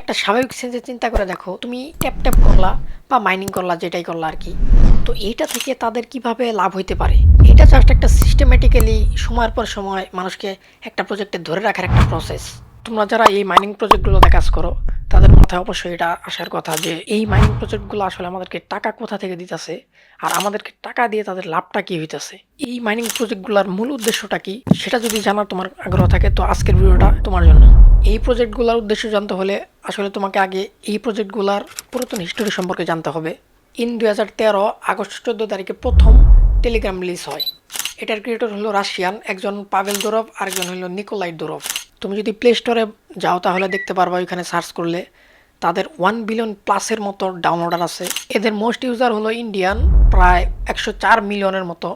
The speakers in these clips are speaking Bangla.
একটা স্বাভাবিক সেন্সে চিন্তা করে দেখো, তুমি ট্যাপ ট্যাপ করলা বা মাইনিং করলা, যেটাই করলা আর কি। তো এইটা থেকে তাদের কীভাবে লাভ হইতে পারে? এটা জাস্ট একটা সিস্টেমেটিক্যালি সময়ের পর সময় মানুষকে একটা প্রজেক্টে ধরে রাখার একটা প্রসেস তোমরা যারা এই মাইনিং প্রজেক্টগুলোতে কাজ করো, তাদের মাথায় অবশ্যই এটা আসার কথা যে, এই মাইনিং প্রজেক্টগুলো আসলে আমাদেরকে টাকা কোথা থেকে দিতেছে আর আমাদেরকে টাকা দিয়ে তাদের লাভটা কি হইতেছে? এই মাইনিং প্রজেক্টগুলোর মূল উদ্দেশ্যটা কি? সেটা যদি জানার তোমার আগ্রহ থাকে, তো আজকের ভিডিওটা তোমার জন্য। এই প্রজেক্টগুলোর উদ্দেশ্য জানতে হলে আসলে তোমাকে আগে এই প্রজেক্টগুলোর পুরাতন হিস্টোরি সম্পর্কে জানতে হবে। ইন দুই হাজার তেরো, আগস্ট চোদ্দ তারিখে প্রথম টেলিগ্রাম রিলিজ হয়। এটার ক্রিয়েটর হলো রাশিয়ান, একজন পাভেল দোরভ আরেকজন হলো নিকোলাই দোরভ তুমি যদি প্লে স্টোরে যাও তাহলে দেখতে পারবা ওইখানে সার্চ করলে তাদের ওয়ান বিলিয়ন প্লাসের মতো ডাউনলোডার আছে। এদের মোস্ট ইউজার হলো ইন্ডিয়ান প্রায় একশো চার মিলিয়নের মতো।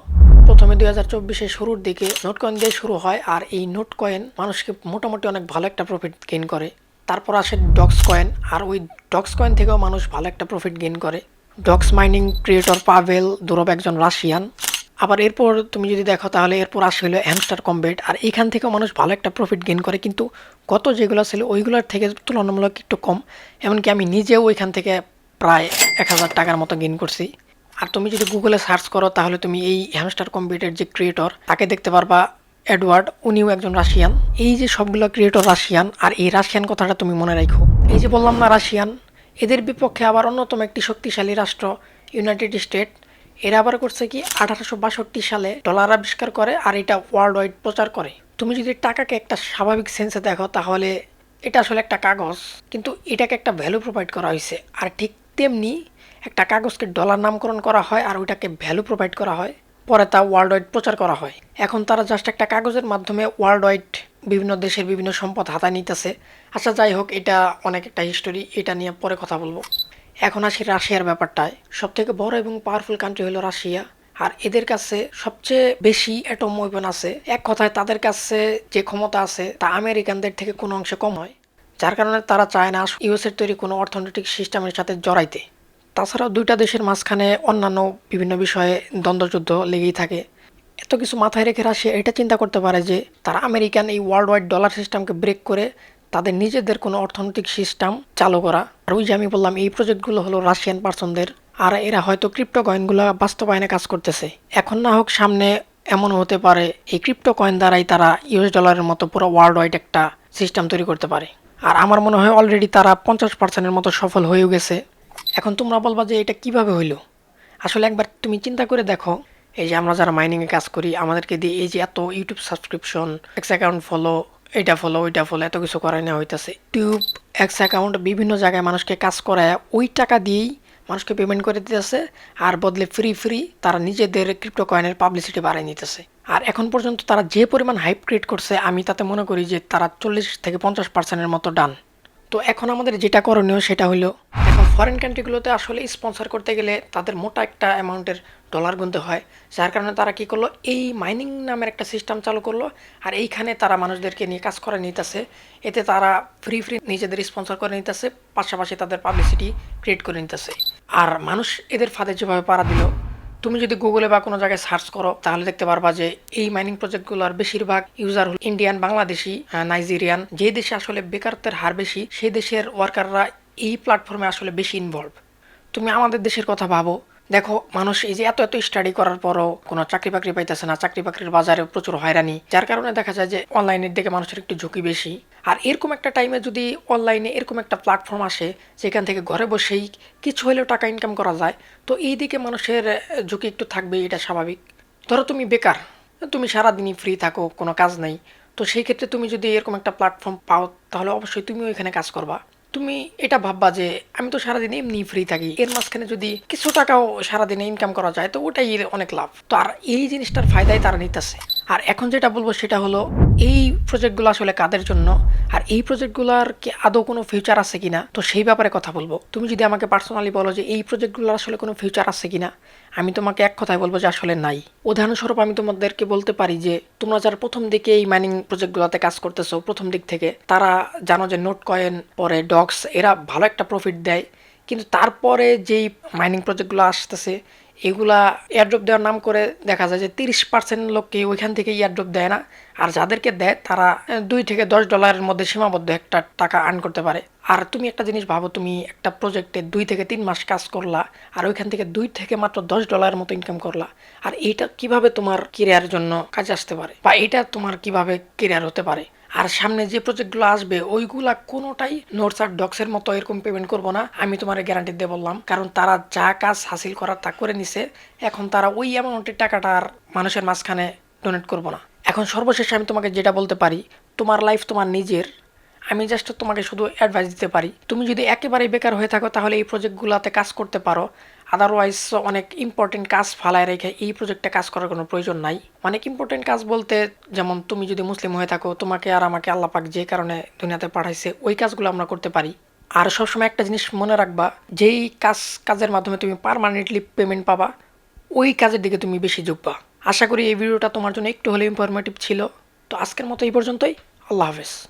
প্রথমে দুই হাজার চব্বিশে শুরুর দিকে নোট কয়েন দিয়ে শুরু হয় আর এই নোট কয়েন মানুষকে মোটামুটি অনেক ভালো একটা প্রফিট গেইন করে। তারপর আসে ডক্স কয়েন আর ওই ডক্স কয়েন থেকেও মানুষ ভালো একটা প্রফিট গেইন করে। ডক্স মাইনিং, ক্রিয়েটর পাভেল, দুরব একজন রাশিয়ান। আবার এরপর তুমি যদি দেখো তাহলে এরপর আসে হলো হ্যামস্টার কমবেট আর এখান থেকেও মানুষ ভালো একটা প্রফিট গেইন করে কিন্তু গত যেগুলো ছিল ওইগুলোর থেকে তুলনামূলক একটু কম। এমনকি আমি নিজেও ওইখান থেকে প্রায় এক হাজার টাকার মতো গেইন করছি। আর তুমি যদি গুগলে সার্চ করো, তাহলে তুমি এই হ্যামস্টার কম্পিউটার যে ক্রিয়েটর তাকে দেখতে পারবা এডওয়ার্ড উনিও একজন রাশিয়ান এই যে সবগুলো ক্রিয়েটর রাশিয়ান আর এই রাশিয়ান কথাটা তুমি মনে রাখো এই যে বললাম না রাশিয়ান এদের বিপক্ষে আবার অন্যতম একটি শক্তিশালী রাষ্ট্র ইউনাইটেড স্টেট এরা আবার করছে কি, আঠারোশো বাষট্টি সালে ডলার আবিষ্কার করে, আর এটা ওয়ার্ল্ড ওয়াইড প্রচার করে। তুমি যদি টাকাকে একটা স্বাভাবিক সেন্সে দেখো, তাহলে এটা আসলে একটা কাগজ। কিন্তু এটাকে একটা ভ্যালু প্রোভাইড করা হয়েছে আর ঠিক তেমনি একটা কাগজকে ডলার নামকরণ করা হয় আর ওইটাকে ভ্যালু প্রোভাইড করা হয়। পরে তা ওয়ার্ল্ড ওয়াইড প্রচার করা হয়। এখন তারা জাস্ট একটা কাগজের মাধ্যমে ওয়ার্ল্ড ওয়াইড বিভিন্ন দেশের বিভিন্ন সম্পদ হাতায় নিতেছে। আচ্ছা যাই হোক, এটা অনেক একটা হিস্টোরি এটা নিয়ে পরে কথা বলব। এখন আসি রাশিয়ার ব্যাপারটায়। সব থেকে বড় এবং পাওয়ারফুল কান্ট্রি হলো রাশিয়া। আর এদের কাছে সবচেয়ে বেশি অ্যাটম ওয়েপন আছে। এক কথায় তাদের কাছে যে ক্ষমতা আছে, তা আমেরিকানদের থেকে কোনো অংশে কম হয় যার কারণে তারা চায় না ইউএসের তৈরি কোনো অর্থনৈতিক সিস্টেমের সাথে জড়াইতে। তাছাড়াও দুইটা দেশের মাঝখানে অন্যান্য বিভিন্ন বিষয়ে দ্বন্দ্বযুদ্ধ লেগেই থাকে। এত কিছু মাথায় রেখে রাশিয়া এটা চিন্তা করতে পারে যে, তারা আমেরিকান এই ওয়ার্ল্ড ওয়াইড ডলার সিস্টেমকে ব্রেক করে তাদের নিজেদের কোনো অর্থনৈতিক সিস্টেম চালু করা। আর ওই যে আমি বললাম, এই প্রজেক্টগুলো হলো রাশিয়ান পার্সনদের আর এরা হয়তো ক্রিপ্টো কয়েনগুলো বাস্তবায়নে কাজ করতেছে। এখন না হোক সামনে এমন হতে পারে, এই ক্রিপ্টো কয়েন দ্বারাই তারা ইউএস ডলারের মতো পুরো ওয়ার্ল্ড ওয়াইড একটা সিস্টেম তৈরি করতে পারে। আর আমার মনে হয় অলরেডি তারা পঞ্চাশ পার্সেন্টের মতো সফল হয়েও গেছে। এখন তোমরা বলবা যে এটা কীভাবে হইল? আসলে একবার তুমি চিন্তা করে দেখো, এই যে আমরা যারা মাইনিংয়ে কাজ করি, আমাদেরকে দিয়ে এই যে এত YouTube subscription X account follow এটা ফলো ওইটা ফলো এত কিছু করাই নেওয়া হইতেছে। ইউটিউব এক্স অ্যাকাউন্ট বিভিন্ন জায়গায় মানুষকে কাজ করায় ওই টাকা দিয়েই মানুষকে পেমেন্ট করে দিতেছে, আর বদলে ফ্রি ফ্রি তারা নিজেদের ক্রিপ্টো কয়েনের পাবলিসিটি বাড়াই নিতেছে। আর এখন পর্যন্ত তারা যে পরিমাণ হাইপ ক্রিয়েট করছে, আমি তাতে মনে করি যে তারা চল্লিশ থেকে পঞ্চাশ পার্সেন্টের মতো ডান তো এখন আমাদের যেটা করণীয় সেটা হলো ফরেন কান্ট্রিগুলোতে আসলে স্পন্সর করতে গেলে তাদের মোটা একটা অ্যামাউন্টের ডলার গুনতে হয়। যার কারণে তারা কি করল? এই মাইনিং নামের একটা সিস্টেম চালু করল আর এইখানে তারা মানুষদেরকে নিয়ে কাজ করে নিতেছে। এতে তারা ফ্রি ফ্রি নিজেদের স্পন্সর করে নিতেছে, পাশাপাশি তাদের পাবলিসিটি ক্রিয়েট করে নিতেছে। আর মানুষ এদের ফাঁদে যেভাবে পাড়া দিল, তুমি যদি গুগলে বা কোনো জায়গায় সার্চ করো, তাহলে দেখতে পারবা যে এই মাইনিং প্রজেক্টগুলোর বেশিরভাগ ইউজার হল ইন্ডিয়ান বাংলাদেশি নাইজেরিয়ান যে দেশে আসলে বেকারত্বের হার বেশি সেই দেশের ওয়ার্কাররা এই প্ল্যাটফর্মে আসলে বেশি ইনভলভ তুমি আমাদের দেশের কথা ভাবো, দেখো মানুষ এই যে এত এত স্টাডি করার পরও কোনো চাকরি বাকরি পাইতেছে না চাকরি বাকরির বাজারে প্রচুর হয়রানি, যার কারণে দেখা যায় যে অনলাইনের দিকে মানুষের একটু ঝুঁকি বেশি। আর এরকম একটা টাইমে যদি অনলাইনে এরকম একটা প্ল্যাটফর্ম আসে, যেখান থেকে ঘরে বসেই কিছু হলেও টাকা ইনকাম করা যায়, তো এই দিকে মানুষের ঝুঁকি একটু থাকবে এটা স্বাভাবিক। ধরো তুমি বেকার, তুমি সারাদিনই ফ্রি থাকো, কোনো কাজ নেই, তো সেই ক্ষেত্রে তুমি যদি এরকম একটা প্ল্যাটফর্ম পাও, তাহলে অবশ্যই তুমিও এখানে কাজ করবা। তুমি এটা ভাববা যে আমি তো সারাদিন এমনি ফ্রি থাকি। এর মাঝখানে যদি কিছু টাকাও সারাদিনে ইনকাম করা যায়, তো ওটাই অনেক লাভ। তো আর এই জিনিসটার ফায়দাই তারা নিতেছে। আর এখন যেটা বলব সেটা হলো, এই প্রজেক্টগুলো আসলে কাদের জন্য? আর এই প্রজেক্টগুলোর কি আদৌ কোনো ফিউচার আছে কিনা? তো সেই ব্যাপারে কথা বলব। তুমি যদি আমাকে পার্সোনালি বলো যে এই প্রজেক্টগুলোর আসলে কোনো ফিউচার আছে কিনা, আমি তোমাকে এক কথায় বলব যে আসলে নাই। উদাহরণস্বরূপ আমি তোমাদেরকে বলতে পারি যে, তোমরা যারা প্রথম দিকে এই মাইনিং প্রজেক্টগুলোতে কাজ করতেছো, প্রথম দিক থেকে, তারা জানো যে নোট কয়েন পরে ডগস এরা ভালো একটা প্রফিট দেয়। কিন্তু তারপরে যেই মাইনিং প্রজেক্টগুলো আসতেছে এগুলা এয়ারড্রপ দেওয়ার নাম করে দেখা যায় যে তিরিশ পার্সেন্ট লোককে ওইখান থেকে এয়ারড্রপ দেয় না। আর যাদেরকে দেয়, তারা দুই থেকে দশ ডলারের মধ্যে সীমাবদ্ধ একটা টাকা আর্ন করতে পারে। আর তুমি একটা জিনিস ভাবো, তুমি একটা প্রজেক্টে দুই থেকে তিন মাস কাজ করলা, আর ওইখান থেকে দুই থেকে মাত্র দশ ডলারের মতো ইনকাম করলা। আর এইটা কীভাবে তোমার কেরিয়ার জন্য কাজে আসতে পারে? বা এটা তোমার কীভাবে কেরিয়ার হতে পারে? আর সামনে যে প্রজেক্টগুলো আসবে, ওইগুলা কোনোটাই নোটস আর ডক্সের মতো এরকম পেমেন্ট করব না। আমি তোমার গ্যারান্টি দিয়ে বললাম, কারণ তারা যা কাজ হাসিল করার তা করে নিছে। এখন তারা ওই অ্যামাউন্টের টাকাটা আর মানুষের মাঝখানে ডোনেট করব না। এখন সর্বশেষে আমি তোমাকে যেটা বলতে পারি, তোমার লাইফ তোমার নিজের। আমি জাস্ট তোমাকে শুধু অ্যাডভাইস দিতে পারি, তুমি যদি একেবারেই বেকার হয়ে থাকো, তাহলে এই প্রজেক্টগুলোতে কাজ করতে পারো। আদারওয়াইজ অনেক ইম্পর্টেন্ট কাজ ফালায় রেখে এই প্রজেক্টে কাজ করার কোনো প্রয়োজন নাই। অনেক ইম্পর্টেন্ট কাজ বলতে, যেমন তুমি যদি মুসলিম হয়ে থাকো, তোমাকে আর আমাকে আল্লাপাক যে কারণে দুনিয়াতে পাঠাইছে, ওই কাজগুলো আমরা করতে পারি। আর সবসময় একটা জিনিস মনে রাখবা, যেই কাজ, কাজের মাধ্যমে তুমি পারমানেন্টলি পেমেন্ট পাবা, ওই কাজের দিকে তুমি বেশি ঝুঁকবা। আশা করি এই ভিডিওটা তোমার জন্য একটু হলেও ইনফরমেটিভ ছিল। তো আজকের মতো এই পর্যন্তই। আল্লাহ হাফেজ।